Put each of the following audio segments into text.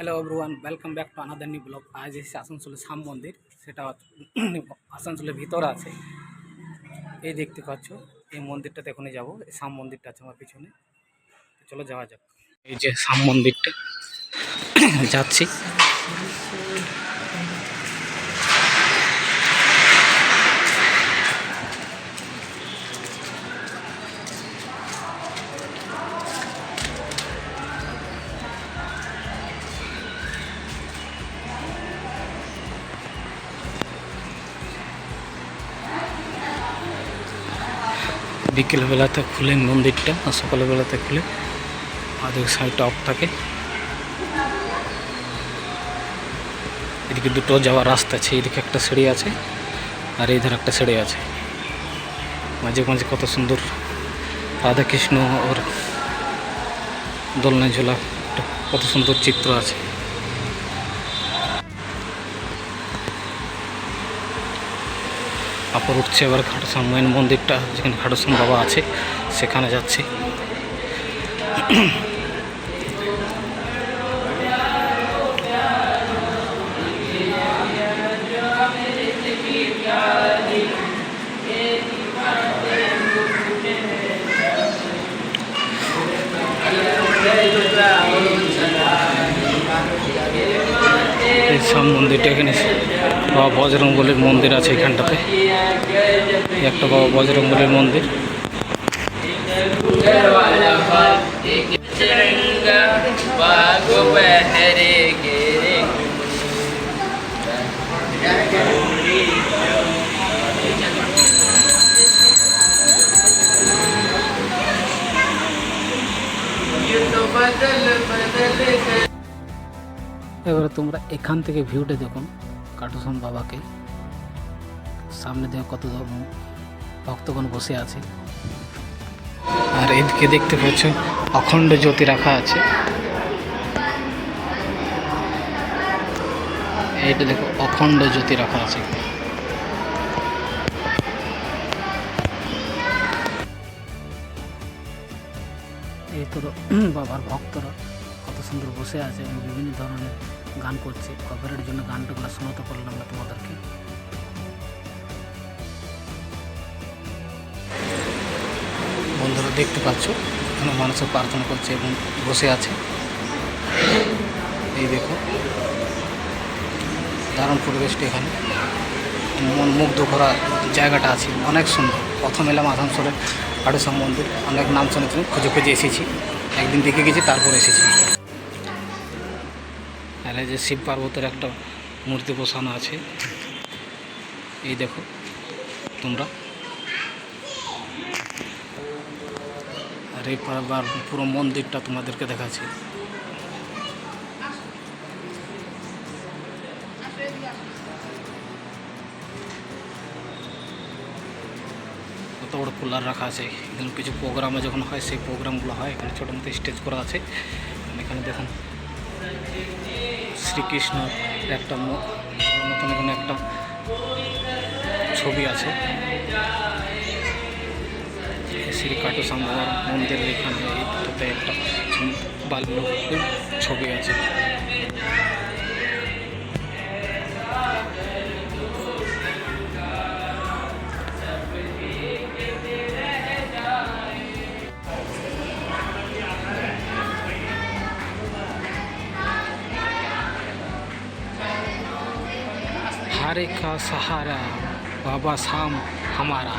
Hello everyone welcome back to another new blog আজ এসেছি আসানসোলের সাম মন্দির, সেটা আসানসোলের ভিতর আছে। এই দেখতে পাচ্ছ, এই মন্দিরটাতে এখনই যাব, এই সাম মন্দিরটা আছে আমার পিছনে। চলো যাওয়া যাক। এই যে শাম মন্দিরটা, যাচ্ছি। বিকেল বেলাতে খুলে, মন্দিরটা, আর সকাল বেলাতে খুলে আমাদের সাইডটা অফ থাকে। এদিকে দুটো যাওয়ার রাস্তা আছে, এদিকে একটা সিঁড়ি আছে, আর এই ধারে একটা সিঁড়ি আছে। মাঝে মাঝে কত সুন্দর রাধাকৃষ্ণ ওর দোলনায় ঝোলা কত সুন্দর চিত্র আছে। তারপর উঠছে এবার খাটুসাম মেন মন্দিরটা যেখানে খাটুসাম বাবা আছে সেখানে যাচ্ছে। সব মন্দিরটা এখানে বাবা বজরঙ্গলের মন্দির আছে এখানটাতে। একটা বাবা বজরঙ্গলের মন্দির। এবারে তোমরা এখান থেকে ভিউটা দেখুন কাটুসন বাবাকে। সামনে দেখো কত ভক্তগণ বসে আছে। আর এদিকে দেখতে পাচ্ছ, অখণ্ড জ্যোতি রাখা আছে। এইটা দেখো, অখণ্ড জ্যোতি রাখা আছে। এই তোর বাবার ভক্তরা। কত সুন্দর বসে আছে এবং বিভিন্ন ধরনের গান করছে। কভারের জন্য গানটাগুলো শোনাতে পারলাম না তোমাদেরকে। বন্ধুরা দেখতে পাচ্ছ, এখানে মানুষও প্রার্থনা করছে এবং বসে আছে। এই দেখো, দারুণ পরিবেশটা এখানে। মন মুগ্ধ করা জায়গাটা আছে, অনেক সুন্দর। প্রথম এলাম আসানসোলের আড়ুসাম মন্দির অনেক নাম শুনেছি খুঁজে খুঁজে এসেছি। একদিন দেখে গেছি, তারপর এসেছি। এই যে শিব পার্বতের একটা মূর্তি বসানো আছে। এই দেখো, তোমরা। আর এই পারবার পুরো মন্দিরটা তোমাদেরকে দেখাচ্ছি। কত বড় কুলার রাখা আছে। এখানে কিছু প্রোগ্রামে যখন হয়, সেই প্রোগ্রামগুলো হয়। এখানে ছোটো মতো স্টেজ করা আছে। এখানে দেখুন শ্রীকৃষ্ণ একটা মতন এখানে একটা ছবি আছে। শ্রী কাটু সাম্বার মন্দিরের এখানে একটা বাল্য ছবি আছে। হারে কা সাহারা বাবা সাম হামারা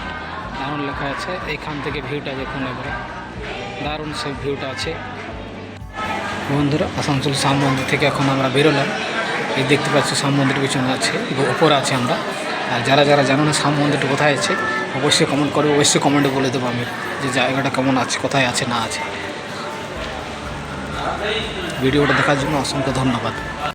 দারুণ লেখা আছে এইখান থেকে ভিউটা দেখুন এবারে দারুণ সে ভিউটা আছে বন্ধুরা আসানসোল সাম মন্দির থেকে এখন আমরা বেরোলাম এই দেখতে পাচ্ছি সাম মন্দিরের পিছনে আছে উপরে আছে আমরা আর যারা যারা জানো না সাম মন্দিরটা কোথায় আছে অবশ্যই কমেন্ট করবে অবশ্যই কমেন্টে বলে দেবো আমি যে জায়গাটা কেমন আছে কোথায় আছে না আছে ভিডিওটা দেখার জন্য অসংখ্য ধন্যবাদ